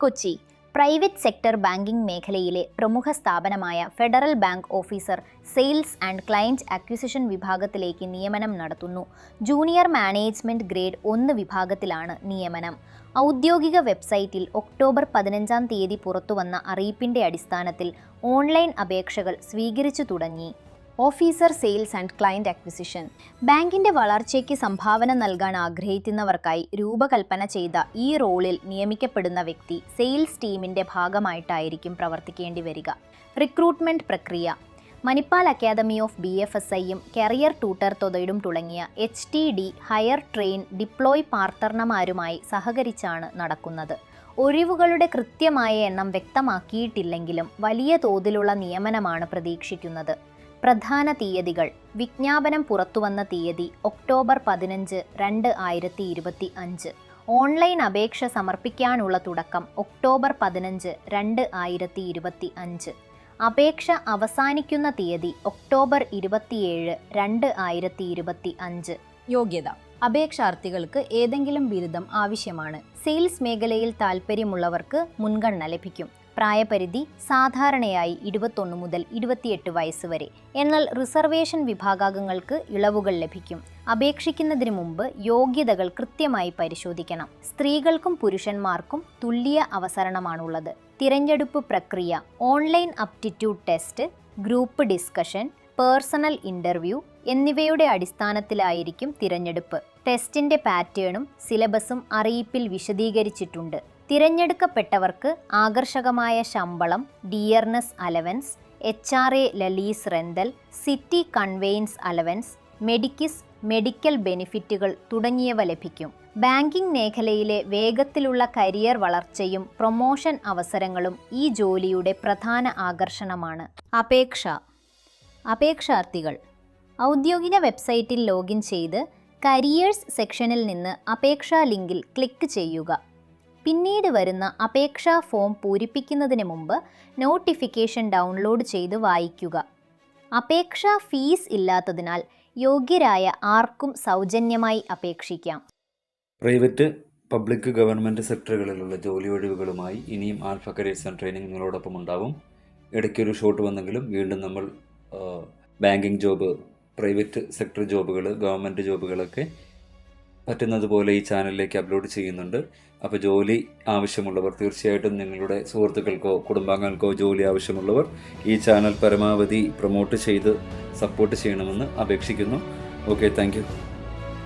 Kochi private sector banking മേഖലയിലെ പ്രമുഖ സ്ഥാപനമായ Federal Bank officer sales and client acquisition വിഭാഗത്തിലേക്ക് നിയമനം നടത്തുന്നു. ജൂനിയർ മാനേജ്മെന്റ് ഗ്രേഡ് ഒന്ന് വിഭാഗത്തിലാണ് നിയമനം. ഔദ്യോഗിക വെബ്സൈറ്റിൽ ഒക്ടോബർ പതിനഞ്ചാം തീയതി പുറത്തുവന്ന അറിയിപ്പിന്റെ അടിസ്ഥാനത്തിൽ ഓൺലൈൻ അപേക്ഷകൾ സ്വീകരിച്ചു തുടങ്ങി. Officer sales and client acquisition. ബാങ്കിന്റെ വളർച്ചയ്ക്ക് സംഭാവന നൽകാൻ ആഗ്രഹിക്കുന്നവർക്കായി രൂപകൽപ്പന ചെയ്ത ഈ റോളിൽ നിയമിക്കപ്പെടുന്ന വ്യക്തി സെയിൽസ് ടീമിന്റെ ഭാഗമായിട്ടായിരിക്കും പ്രവർത്തിക്കേണ്ടി വരിക. റിക്രൂട്ട്മെന്റ് പ്രക്രിയ. Manipal academy of B F S ഐയും കരിയർ ട്യൂട്ടർ തൊതയിടും തുടങ്ങിയ H T D hire train deploy പാർട്ടർണമാരുമായി സഹകരിച്ചാണ് നടക്കുന്നത്. ഒഴിവുകളുടെ കൃത്യമായ എണ്ണം വ്യക്തമാക്കിയിട്ടില്ലെങ്കിലും വലിയ തോതിലുള്ള നിയമനമാണ് പ്രതീക്ഷിക്കുന്നത്. പ്രധാന തീയതികൾ. വിജ്ഞാപനം പുറത്തുവന്ന തീയതി ഒക്ടോബർ പതിനഞ്ച് രണ്ട് ആയിരത്തി ഇരുപത്തി അഞ്ച് ഓൺലൈൻ അപേക്ഷ സമർപ്പിക്കാനുള്ള തുടക്കം ഒക്ടോബർ പതിനഞ്ച് രണ്ട് ആയിരത്തി ഇരുപത്തി അഞ്ച് അപേക്ഷ അവസാനിക്കുന്ന തീയതി ഒക്ടോബർ ഇരുപത്തിയേഴ് രണ്ട് ആയിരത്തി ഇരുപത്തി അഞ്ച് യോഗ്യത. അപേക്ഷാർത്ഥികൾക്ക് ഏതെങ്കിലും ബിരുദം ആവശ്യമാണ്. സെയിൽസ് മേഖലയിൽ താൽപ്പര്യമുള്ളവർക്ക് മുൻഗണന ലഭിക്കും. പ്രായപരിധി സാധാരണയായി ഇരുപത്തൊന്ന് മുതൽ ഇരുപത്തിയെട്ട് വയസ്സ് വരെ. എന്നാൽ റിസർവേഷൻ വിഭാഗങ്ങൾക്ക് ഇളവുകൾ ലഭിക്കും. അപേക്ഷിക്കുന്നതിന് മുമ്പ് യോഗ്യതകൾ കൃത്യമായി പരിശോധിക്കണം. സ്ത്രീകൾക്കും പുരുഷന്മാർക്കും തുല്യ അവസരണമാണുള്ളത്. തിരഞ്ഞെടുപ്പ് പ്രക്രിയ online aptitude test group discussion personal interview എന്നിവയുടെ അടിസ്ഥാനത്തിലായിരിക്കും തിരഞ്ഞെടുപ്പ്. ടെസ്റ്റിന്റെ പാറ്റേണും സിലബസും അറിയിപ്പിൽ വിശദീകരിച്ചിട്ടുണ്ട്. തിരഞ്ഞെടുക്കപ്പെട്ടവർക്ക് ആകർഷകമായ ശമ്പളം dearness allowance H R A lease rental city conveyance allowance മെഡിക്കിസ് medical ബെനിഫിറ്റുകൾ തുടങ്ങിയവ ലഭിക്കും. ബാങ്കിംഗ് മേഖലയിലെ വേഗത്തിലുള്ള കരിയർ വളർച്ചയും പ്രൊമോഷൻ അവസരങ്ങളും ഈ ജോലിയുടെ പ്രധാന ആകർഷണമാണ്. അപേക്ഷ. അപേക്ഷാർത്ഥികൾ. ഔദ്യോഗിക വെബ്സൈറ്റിൽ ലോഗിൻ ചെയ്ത് കരിയേഴ്സ് സെക്ഷനിൽ നിന്ന് അപേക്ഷാ ലിങ്കിൽ ക്ലിക്ക് ചെയ്യുക. പിന്നീട് വരുന്ന അപേക്ഷാ ഫോം പൂരിപ്പിക്കുന്നതിന് മുമ്പ് നോട്ടിഫിക്കേഷൻ ഡൗൺലോഡ് ചെയ്ത് വായിക്കുക. അപേക്ഷാ ഫീസ് ഇല്ലാത്തതിനാൽ യോഗ്യരായ ആർക്കും സൗജന്യമായി അപേക്ഷിക്കാം. പ്രൈവറ്റ് പബ്ലിക് ഗവൺമെന്റ് സെക്ടറുകളിലുള്ള ജോലി ഒഴിവുകളുമായി ഇനിയും ആൽഫ കരിയേഴ്സ് ആൻഡ് ട്രെയിനിങ് നിങ്ങളോടൊപ്പം ഉണ്ടാവും. ഇടയ്ക്കൊരു ഷോട്ട് വന്നെങ്കിലും വീണ്ടും നമ്മൾ ബാങ്കിങ് ജോബ് പ്രൈവറ്റ് സെക്ടർ ജോബുകൾ ഗവൺമെന്റ് ജോബുകളൊക്കെ പറ്റുന്നത് പോലെ ഈ ചാനലിലേക്ക് അപ്ലോഡ് ചെയ്യുന്നുണ്ട്. അപ്പോൾ ജോലി ആവശ്യമുള്ളവർ തീർച്ചയായിട്ടും നിങ്ങളുടെ സുഹൃത്തുക്കൾക്കോ കുടുംബാംഗങ്ങൾക്കോ ജോലി ആവശ്യമുള്ളവർ ഈ ചാനൽ പരമാവധി പ്രൊമോട്ട് ചെയ്ത് സപ്പോർട്ട് ചെയ്യണമെന്ന് അപേക്ഷിക്കുന്നു. Okay thank